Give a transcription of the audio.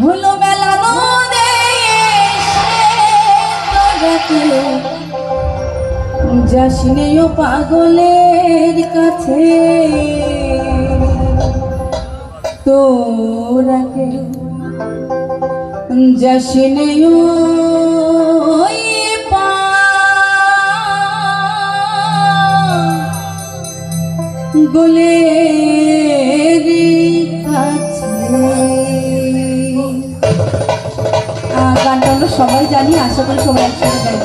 ভুলো মেলানো যাসিনে পাগলের কাছে। তোরা কেউ যাসিনে ও আমরা সবাই জানি আশা করি সবাই একসাথে গাইব।